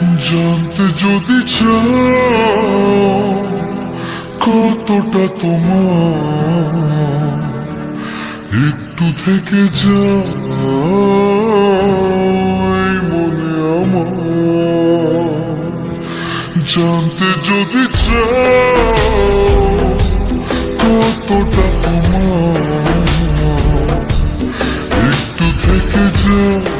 জানতে যদি কতটা তোমার? একটু থেকে যাই মনে আমার। জানতে যদি কতটা তোমার? একটু থেকে যাই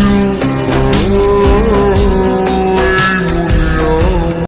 through